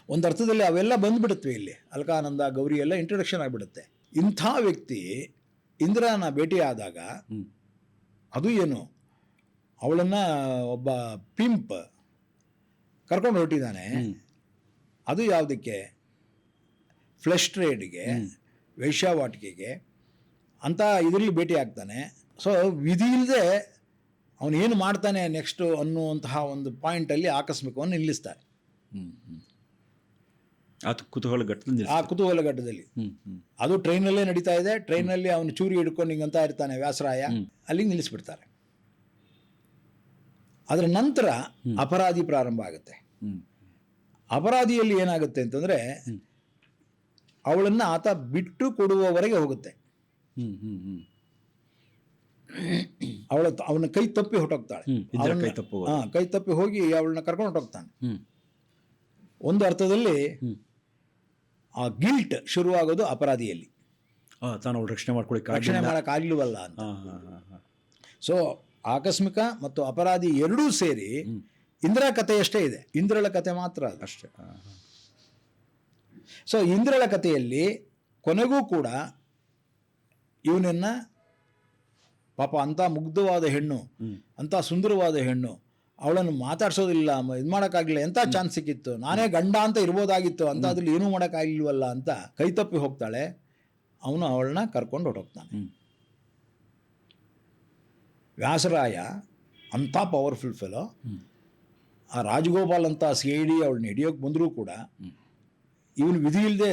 ಒಂದು ಅರ್ಥದಲ್ಲಿ ಅವೆಲ್ಲ ಬಂದುಬಿಡುತ್ತವೆ ಇಲ್ಲಿ. ಅಲ್ಕಾನಂದ ಗೌರಿ ಎಲ್ಲ ಇಂಟ್ರೊಡಕ್ಷನ್ ಆಗಿಬಿಡುತ್ತೆ. ಇಂಥ ವ್ಯಕ್ತಿ ಇಂದಿರಾನ ಭೇಟಿಯಾದಾಗ ಆದಾಗ ಅದು ಏನು? ಅವಳನ್ನು ಒಬ್ಬ ಪಿಂಪ್ ಕರ್ಕೊಂಡು ಹೊರಟಿದ್ದಾನೆ. ಅದು ಯಾವುದಕ್ಕೆ? ಫ್ಲೆಶ್ ಟ್ರೇಡ್ಗೆ. ವೇಶ್ಯಾವಾಟಿಕೆಗೆ ಅಂತ ಇದರಲ್ಲಿ ಭೇಟಿ ಆಗ್ತಾನೆ. ಸೊ ವಿಧಿ ಇಲ್ಲದೆ ಅವನು ಏನು ಮಾಡ್ತಾನೆ ನೆಕ್ಸ್ಟು ಅನ್ನುವಂತಹ ಒಂದು ಪಾಯಿಂಟಲ್ಲಿ ಆಕಸ್ಮಿಕವನ್ನು ನಿಲ್ಲಿಸ್ತಾರೆ. ಆ ಕುತೂಹಲ ಘಟ್ಟದಿಂದ ಆ ಕುತೂಹಲ ಘಟ್ಟದಲ್ಲಿ. ಅದು ಟ್ರೈನಲ್ಲೇ ನಡೀತಾ ಇದೆ. ಟ್ರೈನಲ್ಲಿ ಅವನು ಚೂರಿ ಹಿಡ್ಕೊಂಡು ಹಿಂಗಂತ ಇರ್ತಾನೆ ವ್ಯಾಸರಾಯ. ಅಲ್ಲಿ ಅಲ್ಲಿಗೆ ನಿಲ್ಲಿಸ್ಬಿಡ್ತಾರೆ. ಅದರ ನಂತರ ಅಪರಾಧಿ ಪ್ರಾರಂಭ ಆಗುತ್ತೆ. ಅಪರಾಧಿಯಲ್ಲಿ ಏನಾಗುತ್ತೆ ಅಂತಂದರೆ ಅವಳನ್ನ ಆತ ಬಿಟ್ಟು ಕೊಡುವವರೆಗೆ ಹೋಗುತ್ತೆ. ಅವಳ ಅವನ ಕೈ ತಪ್ಪಿ ಹೊಟ್ಟೋಗ್ತಾಳೆ ಕೈ ತಪ್ಪು ಹಾ, ಕೈ ತಪ್ಪಿ ಹೋಗಿ ಅವಳನ್ನ ಕರ್ಕೊಂಡು ಹೊಟ್ಟೋಗ್ತಾನೆ ಒಂದು ಅರ್ಥದಲ್ಲಿ ಆ ಗಿಲ್ಟ್ ಶುರುವಾಗೋದು ಅಪರಾಧಿಯಲ್ಲಿ. ತಾನು ಅವಳು ರಕ್ಷಣೆ ಮಾಡ್ಕೊಳ್ಳಿ ರಕ್ಷಣೆ ಮಾಡಕ್ಕಾಗಿಲ್ವಲ್ಲ ಅಂತ. ಸೊ ಆಕಸ್ಮಿಕ ಮತ್ತು ಅಪರಾಧಿ ಎರಡೂ ಸೇರಿ. ಇಂದ್ರ ಕಥೆಯಷ್ಟೇ ಇದೆ. ಇಂದ್ರಳ ಕಥೆ ಮಾತ್ರ ಅಷ್ಟೇ. ಸೊ ಇಂದ್ರಳ ಕಥೆಯಲ್ಲಿ ಕೊನೆಗೂ ಕೂಡ ಇವನನ್ನು ಪಾಪ ಅಂಥ ಮುಗ್ಧವಾದ ಹೆಣ್ಣು. ಅಂಥ ಸುಂದರವಾದ ಹೆಣ್ಣು ಅವಳನ್ನು ಮಾತಾಡ್ಸೋದಿಲ್ಲ ಇದು ಮಾಡೋಕ್ಕಾಗಲಿಲ್ಲ ಎಂಥ ಚಾನ್ಸ್ ಸಿಕ್ಕಿತ್ತು? ನಾನೇ ಗಂಡ ಅಂತ ಇರ್ಬೋದಾಗಿತ್ತು ಅಂತ ಅದ್ರಲ್ಲಿ ಏನೂ ಮಾಡೋಕ್ಕಾಗಿಲ್ವಲ್ಲ ಅಂತ ಕೈ ತಪ್ಪಿ ಹೋಗ್ತಾಳೆ. ಅವನು ಅವಳನ್ನ ಕರ್ಕೊಂಡು ಹೊರಟೋಗ್ತಾನೆ. ವ್ಯಾಸರಾಯ ಅಂಥ ಪವರ್ಫುಲ್ ಫೆಲೋ ಆ ರಾಜಗೋಪಾಲ್ ಅಂತ ಸಿ ಐ ಡಿ ಅವಳನ್ನ ಹಿಡಿಯೋಕೆ ಬಂದರೂ ಕೂಡ. ಇವನು ವಿಧಿ ಇಲ್ಲದೆ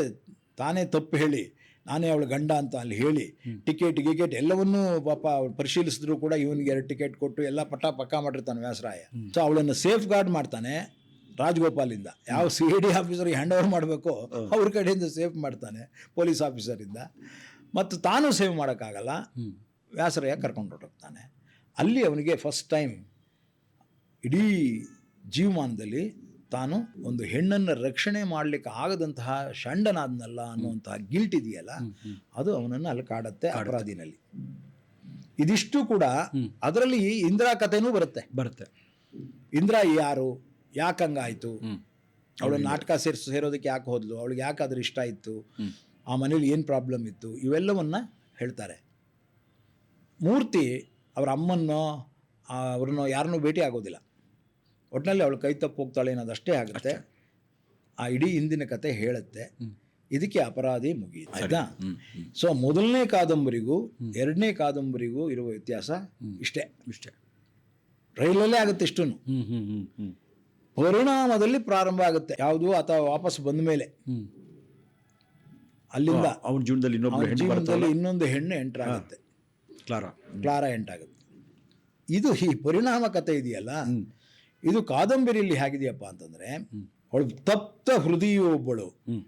ತಾನೇ ತಪ್ಪು ಹೇಳಿ ನಾನೇ ಅವಳ ಗಂಡ ಅಂತ ಅಲ್ಲಿ ಹೇಳಿ ಟಿಕೆಟ್ ಗಿಕೆಟ್ ಎಲ್ಲವನ್ನೂ ಪಾಪ ಅವ್ಳು ಪರಿಶೀಲಿಸಿದ್ರು ಕೂಡ ಇವನಿಗೆ ಎರಡು ಟಿಕೆಟ್ ಕೊಟ್ಟು ಎಲ್ಲ ಪಟ್ಟ ಪಕ್ಕ ಮಾಡಿರ್ತಾನೆ ವ್ಯಾಸರಾಯ. ಸೊ ಅವಳನ್ನು ಸೇಫ್ ಗಾರ್ಡ್ ಮಾಡ್ತಾನೆ ರಾಜಗೋಪಾಲಿಂದ. ಯಾವ ಸಿ ಐ ಡಿ ಆಫೀಸರ್ಗೆ ಹ್ಯಾಂಡ್ ಓವರ್ ಮಾಡಬೇಕು ಅವ್ರ ಕಡೆಯಿಂದ ಸೇಫ್ ಮಾಡ್ತಾನೆ ಪೊಲೀಸ್ ಆಫೀಸರಿಂದ ಮತ್ತು ತಾನು ಸೇವ್ ಮಾಡೋಕ್ಕಾಗಲ್ಲ. ವ್ಯಾಸರಾಯ ಕರ್ಕೊಂಡು ಹೊರಟೋಗ್ತಾನೆ ಅಲ್ಲಿ ಅವನಿಗೆ ಫಸ್ಟ್ ಟೈಮ್ ಇಡೀ ಜೀವಮಾನದಲ್ಲಿ ತಾನು ಒಂದು ಹೆಣ್ಣನ್ನು ರಕ್ಷಣೆ ಮಾಡಲಿಕ್ಕೆ ಆಗದಂತಹ ಷಂಡನಾದ್ನಲ್ಲ ಅನ್ನುವಂತಹ ಗಿಲ್ಟ್ ಇದೆಯಲ್ಲ. ಅದು ಅವನನ್ನು ಅಲ್ಲಿ ಕಾಡತ್ತೆ ಅಪರಾಧಿನಲ್ಲಿ. ಇದಿಷ್ಟು ಕೂಡ ಅದರಲ್ಲಿ ಇಂದ್ರ ಕಥೆನೂ ಬರುತ್ತೆ. ಬರುತ್ತೆ. ಇಂದ್ರ ಯಾರು? ಯಾಕಂಗಾಯ್ತು? ಹಂಗಾಯಿತು ಅವಳು ನಾಟಕ ಸೇರಿಸ ಸೇರೋದಕ್ಕೆ ಯಾಕೆ ಹೋದ್ಲು? ಅವಳಿಗೆ ಯಾಕೆ ಅದ್ರ ಇಷ್ಟ ಇತ್ತು ಆ ಮನೇಲಿ ಏನು ಪ್ರಾಬ್ಲಮ್ ಇತ್ತು? ಇವೆಲ್ಲವನ್ನ ಹೇಳ್ತಾರೆ. ಮೂರ್ತಿ ಅವರ ಅಮ್ಮನ್ನೋ ಅವ್ರನ್ನೋ ಯಾರನ್ನೂ ಭೇಟಿ ಆಗೋದಿಲ್ಲ. ಒಟ್ಟಿನಲ್ಲಿ ಅವಳು ಕೈ ತಪ್ಪು ಹೋಗ್ತಾಳೆ ಅನ್ನೋದಷ್ಟೇ ಆಗುತ್ತೆ. ಆ ಇಡೀ ಹಿಂದಿನ ಕತೆ ಹೇಳುತ್ತೆ. ಇದಕ್ಕೆ ಅಪರಾಧಿ ಮುಗಿಯುತ್ತೆ ಆಯ್ತಾ? ಸೊ ಮೊದಲನೇ ಕಾದಂಬರಿಗೂ ಎರಡನೇ ಕಾದಂಬರಿಗೂ ಇರುವ ವ್ಯತ್ಯಾಸ ಇಷ್ಟೇ. ಇಷ್ಟೇ. ರೈಲಲ್ಲೇ ಆಗುತ್ತೆ ಇಷ್ಟು ಹ್ಞೂ ಹ್ಞೂ ಹ್ಞೂ ಹ್ಮ್. ಪರಿಣಾಮದಲ್ಲಿ ಪ್ರಾರಂಭ ಆಗುತ್ತೆ. ಯಾವುದು ಅಥವಾ ವಾಪಸ್ ಬಂದ ಮೇಲೆ. ಅಲ್ಲಿಂದ ಅವನ ಜೀವನದಲ್ಲಿ ಇನ್ನೊಂದು ಹೆಣ್ಣು ಎಂಟರ್ ಆಗುತ್ತೆ. ಕ್ಲಾರಾ. ಕ್ಲಾರ ಎಂಟಾಗುತ್ತೆ. ಇದು ಈ ಪರಿಣಾಮ ಕಥೆ ಇದೆಯಲ್ಲ. ಇದು ಕಾದಂಬರಿಯಲ್ಲಿ ಹೇಗಿದೆಯಪ್ಪ ಅಂತಂದ್ರೆ. ಅವಳು ತಪ್ತ ಹೃದಯ ಒಬ್ಬಳು. ಹ್ಮ್.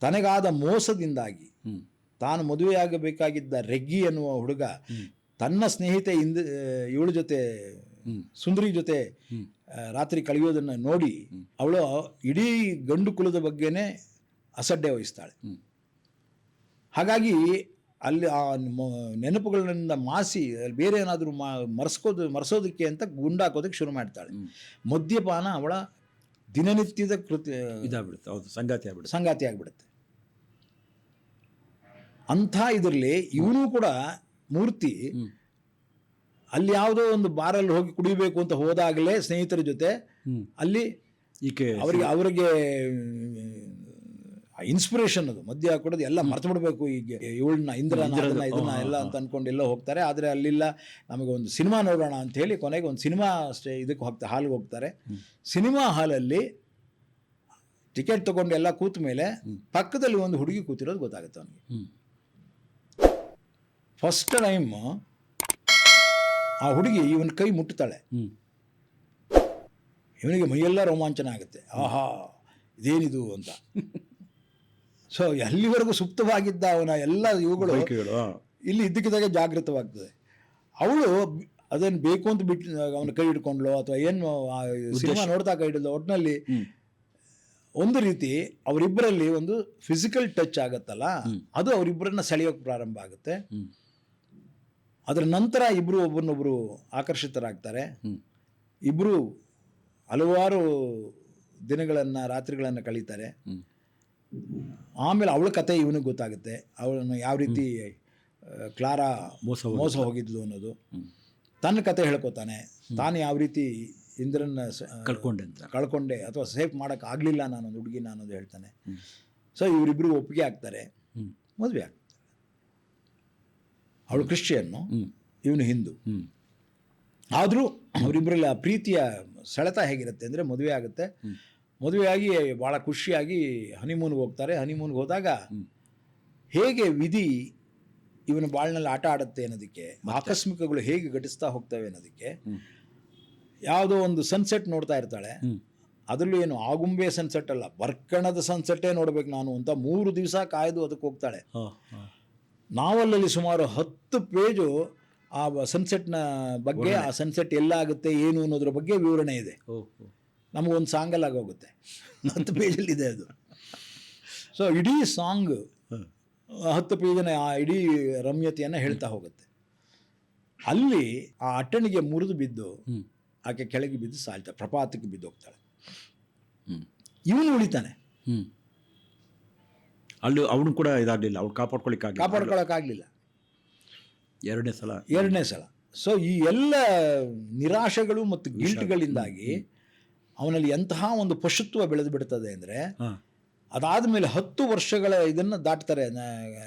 ತನಗಾದ ಮೋಸದಿಂದಾಗಿ ತಾನು ಮದುವೆಯಾಗಬೇಕಾಗಿದ್ದ ರೆಗ್ಗಿ ಎನ್ನುವ ಹುಡುಗ ತನ್ನ ಸ್ನೇಹಿತೆ ಇಂದ ಇವಳ ಜೊತೆ ಸುಂದರಿ ಜೊತೆ ರಾತ್ರಿ ಕಳೆಯೋದನ್ನು ನೋಡಿ ಅವಳು ಇಡೀ ಗಂಡು ಕುಲದ ಬಗ್ಗೆನೇ ಅಸಡ್ಡೆ ವಹಿಸ್ತಾಳೆ. ಹಾಗಾಗಿ ಅಲ್ಲಿ ಆ ನೆನಪುಗಳಿಂದ ಮಾಸಿ ಅಲ್ಲಿ ಬೇರೆ ಏನಾದರೂ ಮಾ ಮರೆಸ್ಕೋದು ಮರೆಸೋದಕ್ಕೆ ಅಂತ ಗುಂಡಾಕೋದಕ್ಕೆ ಶುರು ಮಾಡ್ತಾಳೆ. ಮದ್ಯಪಾನ ಅವಳ ದಿನನಿತ್ಯದ ಕೃತಿ ಇದಾಗ್ಬಿಡುತ್ತೆ. ಹೌದು ಸಂಗಾತಿ ಆಗ್ಬಿಡುತ್ತೆ. ಸಂಗಾತಿ ಆಗ್ಬಿಡುತ್ತೆ. ಅಂಥ ಇದರಲ್ಲಿ ಇವನು ಕೂಡ ಮೂರ್ತಿ ಅಲ್ಲಿ ಯಾವುದೋ ಒಂದು ಬಾರಲ್ಲಿ ಹೋಗಿ ಕುಡಿಬೇಕು ಅಂತ ಹೋದಾಗಲೇ ಸ್ನೇಹಿತರ ಜೊತೆ ಅಲ್ಲಿ ಈಕೆ ಅವರಿಗೆ ಅವರಿಗೆ ಇನ್ಸ್ಪಿರೇಷನ್ ಅದು. ಮದ್ಯ ಕೊಡೋದು ಎಲ್ಲ ಮರ್ತು ಬಿಡಬೇಕು ಈಗ ಇವಳನ್ನ ಇಂದ್ರನ, ಇದನ್ನ ಎಲ್ಲ ಅಂತ ಅನ್ಕೊಂಡು ಎಲ್ಲ ಹೋಗ್ತಾರೆ. ಆದರೆ ಅಲ್ಲಿಲ್ಲ ನಮಗೆ ಒಂದು ಸಿನಿಮಾ ನೋಡೋಣ ಅಂತ ಹೇಳಿ ಕೊನೆಗೆ ಒಂದು ಸಿನಿಮಾ ಅಷ್ಟೇ ಇದಕ್ಕೆ ಹೋಗ್ತಾರೆ ಹಾಲ್ಗೆ ಹೋಗ್ತಾರೆ. ಸಿನಿಮಾ ಹಾಲಲ್ಲಿ ಟಿಕೆಟ್ ತಗೊಂಡು ಎಲ್ಲ ಕೂತ ಮೇಲೆ ಪಕ್ಕದಲ್ಲಿ ಒಂದು ಹುಡುಗಿ ಕೂತಿರೋದು ಗೊತ್ತಾಗುತ್ತೆ ಅವನಿಗೆ. ಫಸ್ಟ್ ಟೈಮ್ ಆ ಹುಡುಗಿ ಇವನ ಕೈ ಮುಟ್ತಾಳೆ. ಇವನಿಗೆ ಮೈಯೆಲ್ಲ ರೋಮಾಂಚನ ಆಗುತ್ತೆ. ಆಹಾ ಇದೇನಿದು ಅಂತ. ಸೊ ಎಲ್ಲಿವರೆಗೂ ಸುಪ್ತವಾಗಿದ್ದ ಅವನ ಎಲ್ಲ ಇವುಗಳು ಇಲ್ಲಿ ಇದ್ದಕ್ಕಿದ್ದಾಗೆ ಜಾಗೃತವಾಗ್ತದೆ. ಅವಳು ಅದನ್ನು ಬೇಕು ಅಂತ ಬಿಟ್ಟು ಅವನ ಕೈ ಹಿಡ್ಕೊಂಡ್ಲು ಅಥವಾ ಏನು ಸಿನಿಮಾ ನೋಡ್ತಾ ಕೈ ಹಿಡಿದ್ಲು ಒಟ್ಟಿನಲ್ಲಿ ಒಂದು ರೀತಿ ಅವರಿಬ್ಬರಲ್ಲಿ ಒಂದು ಫಿಸಿಕಲ್ ಟಚ್ ಆಗುತ್ತಲ್ಲ ಅದು ಅವರಿಬ್ಬರನ್ನ ಸೆಳೆಯೋಕೆ ಪ್ರಾರಂಭ ಆಗುತ್ತೆ. ಅದರ ನಂತರ ಇಬ್ಬರು ಒಬ್ಬರನ್ನೊಬ್ಬರು ಆಕರ್ಷಿತರಾಗ್ತಾರೆ. ಇಬ್ಬರು ಹಲವಾರು ದಿನಗಳನ್ನು ರಾತ್ರಿಗಳನ್ನು ಕಳೀತಾರೆ. ಆಮೇಲೆ ಅವಳ ಕತೆ ಇವನಿಗೆ ಗೊತ್ತಾಗುತ್ತೆ. ಅವಳನ್ನು ಯಾವ ರೀತಿ ಕ್ಲಾರಾ ಮೋಸ ಮೋಸ ಹೋಗಿದ್ಲು ಅನ್ನೋದು. ತನ್ನ ಕತೆ ಹೇಳ್ಕೊತಾನೆ. ತಾನು ಯಾವ ರೀತಿ ಇಂದ್ರನ್ನ ಕಳ್ಕೊಂಡೆ ಅಂತ. ಕಳ್ಕೊಂಡೆ ಅಥವಾ ಸೇಫ್ ಮಾಡೋಕೆ ಆಗಲಿಲ್ಲ ನಾನೊಂದು ಹುಡುಗಿ ನಾನೊಂದು ಹೇಳ್ತಾನೆ. ಸೊ ಇವರಿಬ್ಬರು ಒಪ್ಪಿಗೆ ಆಗ್ತಾರೆ. ಮದುವೆ ಆಗ್ತಾರೆ. ಅವಳು ಕ್ರಿಶ್ಚಿಯನ್ನು ಇವನು ಹಿಂದೂ. ಆದರೂ ಅವರಿಬ್ಬರಲ್ಲಿ ಆ ಪ್ರೀತಿಯ ಸೆಳೆತ ಹೇಗಿರುತ್ತೆ ಅಂದರೆ ಮದುವೆ ಆಗುತ್ತೆ. ಮದುವೆಯಾಗಿ ಭಾಳ ಖುಷಿಯಾಗಿ ಹನಿಮೂನ್ಗೆ ಹೋಗ್ತಾರೆ. ಹನಿಮೂನ್ಗೆ ಹೋದಾಗ ಹೇಗೆ ವಿಧಿ ಇವನ ಬಾಳ್ನಲ್ಲಿ ಆಟ ಆಡುತ್ತೆ ಅನ್ನೋದಕ್ಕೆ ಆಕಸ್ಮಿಕಗಳು ಹೇಗೆ ಘಟಿಸ್ತಾ ಹೋಗ್ತವೆ ಅನ್ನೋದಕ್ಕೆ. ಯಾವುದೋ ಒಂದು ಸನ್ಸೆಟ್ ನೋಡ್ತಾ ಇರ್ತಾಳೆ. ಅದರಲ್ಲೂ ಏನು ಆಗುಂಬೆ ಸನ್ಸೆಟ್ ಅಲ್ಲ ಬರ್ಕಣದ ಸನ್ಸೆಟ್ಟೇ ನೋಡ್ಬೇಕು ನಾನು ಅಂತ ಮೂರು ದಿವಸ ಕಾಯ್ದು ಅದಕ್ಕೆ ಹೋಗ್ತಾಳೆ. ಹಾಂ ಸುಮಾರು ಹತ್ತು ಪೇಜು ಆ ಸನ್ಸೆಟ್ನ ಬಗ್ಗೆ ಆ ಸನ್ಸೆಟ್ ಎಲ್ಲಾಗುತ್ತೆ ಏನು ಅನ್ನೋದ್ರ ಬಗ್ಗೆ ವಿವರಣೆ ಇದೆ. ನಮಗೊಂದು ಸಾಂಗಲ್ಲಿ ಆಗೋಗುತ್ತೆ. ಹತ್ತು ಪೇಜಲ್ಲಿ ಇದೆ ಅದು. ಸೊ ಇಡೀ ಸಾಂಗ್ ಹತ್ತು ಪೇಜನ ಆ ಇಡೀ ರಮ್ಯತೆಯನ್ನು ಹೇಳ್ತಾ ಹೋಗುತ್ತೆ. ಅಲ್ಲಿ ಆ ಅಟ್ಟಣಿಗೆ ಮುರಿದು ಬಿದ್ದು ಹ್ಞೂ ಆಕೆ ಕೆಳಗೆ ಬಿದ್ದು ಸಾಯ್ತಾಳೆ ಪ್ರಪಾತಕ್ಕೆ ಬಿದ್ದು ಹೋಗ್ತಾಳೆ. ಹ್ಞೂ ಇವನು ಉಳಿತಾನೆ. ಹ್ಞೂ ಅಲ್ಲಿ ಅವನು ಕೂಡ ಇದಾಗಲಿಲ್ಲ ಅವ್ನು ಕಾಪಾಡ್ಕೊಳ್ಳಿಕ್ಕಾಗಲಿಲ್ಲ ಕಾಪಾಡ್ಕೊಳಕ್ಕಾಗಲಿಲ್ಲ. ಎರಡನೇ ಸಲ. ಎರಡನೇ ಸಲ. ಸೊ ಈ ಎಲ್ಲ ನಿರಾಶೆಗಳು ಮತ್ತು ಗಿಲ್ಟ್ಗಳಿಂದಾಗಿ ಅವನಲ್ಲಿ ಎಂತಹ ಒಂದು ಪಶುತ್ವ ಬೆಳೆದು ಬಿಡ್ತದೆ ಅಂದರೆ ಅದಾದ ಮೇಲೆ ಹತ್ತು ವರ್ಷಗಳ ಇದನ್ನ ದಾಟ್ತಾರೆ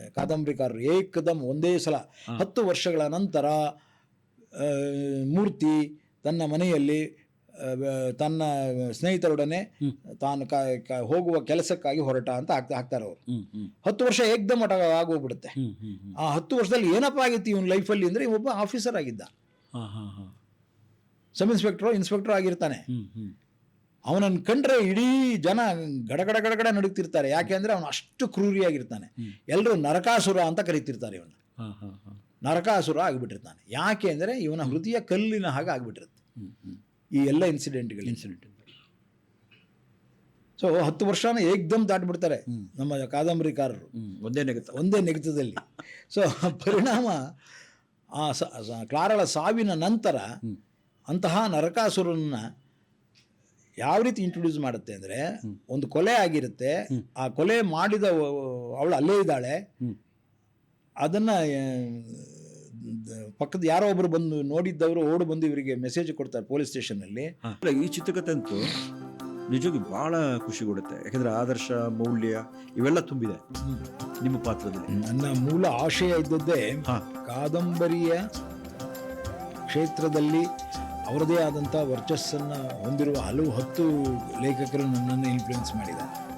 ಕಾದಂಬರಿಕಾರರು. ಏಕದಮ್ ಒಂದೇ ಸಲ. ಹತ್ತು ವರ್ಷಗಳ ನಂತರ ಮೂರ್ತಿ ತನ್ನ ಮನೆಯಲ್ಲಿ ತನ್ನ ಸ್ನೇಹಿತರೊಡನೆ. ತಾನು ಹೋಗುವ ಕೆಲಸಕ್ಕಾಗಿ ಹೊರಟ ಅಂತ ಹಾಕ್ತಾ ಹಾಕ್ತಾರೆ ಅವರು. ಹತ್ತು ವರ್ಷ ಏಕದಮ್ ಅಟ ಆಗೋಗ್ಬಿಡುತ್ತೆ. ಆ ಹತ್ತು ವರ್ಷದಲ್ಲಿ ಏನಪ್ಪ ಆಗಿತ್ತು ಇವನ್ ಲೈಫಲ್ಲಿ ಅಂದ್ರೆ ಒಬ್ಬ ಆಫೀಸರ್ ಆಗಿದ್ದ. ಸಬ್ ಇನ್ಸ್ಪೆಕ್ಟರ್ ಇನ್ಸ್ಪೆಕ್ಟರ್ ಆಗಿರ್ತಾನೆ. ಅವನನ್ನು ಕಂಡ್ರೆ ಇಡೀ ಜನ ಗಡಗಡ ಗಡಗಡ ನಡುಗ್ತಿರ್ತಾರೆ. ಯಾಕೆ ಅಂದರೆ ಅವನು ಅಷ್ಟು ಕ್ರೂರಿಯಾಗಿರ್ತಾನೆ. ಎಲ್ಲರೂ ನರಕಾಸುರ ಅಂತ ಕರೀತಿರ್ತಾರೆ ಇವನು. ಹಾಂ ಹಾಂ ಹಾಂ. ನರಕಾಸುರ ಆಗಿಬಿಟ್ಟಿರ್ತಾನೆ. ಯಾಕೆ ಅಂದರೆ ಇವನ ಹೃದಯ ಕಲ್ಲಿನ ಹಾಗೆ ಆಗಿಬಿಟ್ಟಿರುತ್ತೆ. ಈ ಎಲ್ಲ ಇನ್ಸಿಡೆಂಟ್ಗಳು ಇನ್ಸಿಡೆಂಟ್ ಸೊ ಹತ್ತು ವರ್ಷನ ಏಕ್ದಮ್ ದಾಟ್ಬಿಡ್ತಾರೆ ನಮ್ಮ ಕಾದಂಬರಿಕಾರರು. ಒಂದೇ ನೆಗತ. ಒಂದೇ ನೆಗೆತದಲ್ಲಿ. ಸೊ ಪರಿಣಾಮ ಆ ಕ್ಲಾರಳ ಸಾವಿನ ನಂತರ ಅಂತಹ ನರಕಾಸುರನ್ನ ಯಾವ ರೀತಿ ಇಂಟ್ರೊಡ್ಯೂಸ್ ಮಾಡುತ್ತೆ ಅಂದರೆ ಒಂದು ಕೊಲೆ ಆಗಿರುತ್ತೆ ಆ ಕೊಲೆ ಮಾಡಿದ ಅವಳು ಅಲ್ಲೇ ಇದ್ದಾಳೆ. ಅದನ್ನು ಪಕ್ಕದ ಯಾರೋ ಒಬ್ಬರು ಬಂದು ನೋಡಿದ್ದವರು ಓಡಿ ಬಂದು ಇವರಿಗೆ ಮೆಸೇಜ್ ಕೊಡ್ತಾರೆ ಪೊಲೀಸ್ ಸ್ಟೇಷನಲ್ಲಿ ಈ ಚಿತ್ರಕಥೆ ಅಂತೂ ನಿಜವಾಗಿ ಭಾಳ ಖುಷಿ ಕೊಡುತ್ತೆ. ಯಾಕಂದ್ರೆ ಆದರ್ಶ ಮೌಲ್ಯ ಇವೆಲ್ಲ ತುಂಬಿದೆ ನಿಮ್ಮ ಪಾತ್ರದಲ್ಲಿ. ನನ್ನ ಮೂಲ ಆಶಯ ಇದ್ದದ್ದೇ ಕಾದಂಬರಿಯ ಕ್ಷೇತ್ರದಲ್ಲಿ ಅವರದೇ ಆದಂಥ ವರ್ಚಸ್ಸನ್ನು ಹೊಂದಿರುವ ಹಲವು ಹತ್ತು ಲೇಖಕರು ನನ್ನನ್ನು ಇನ್ಫ್ಲುಯೆನ್ಸ್ ಮಾಡಿದ್ದಾರೆ.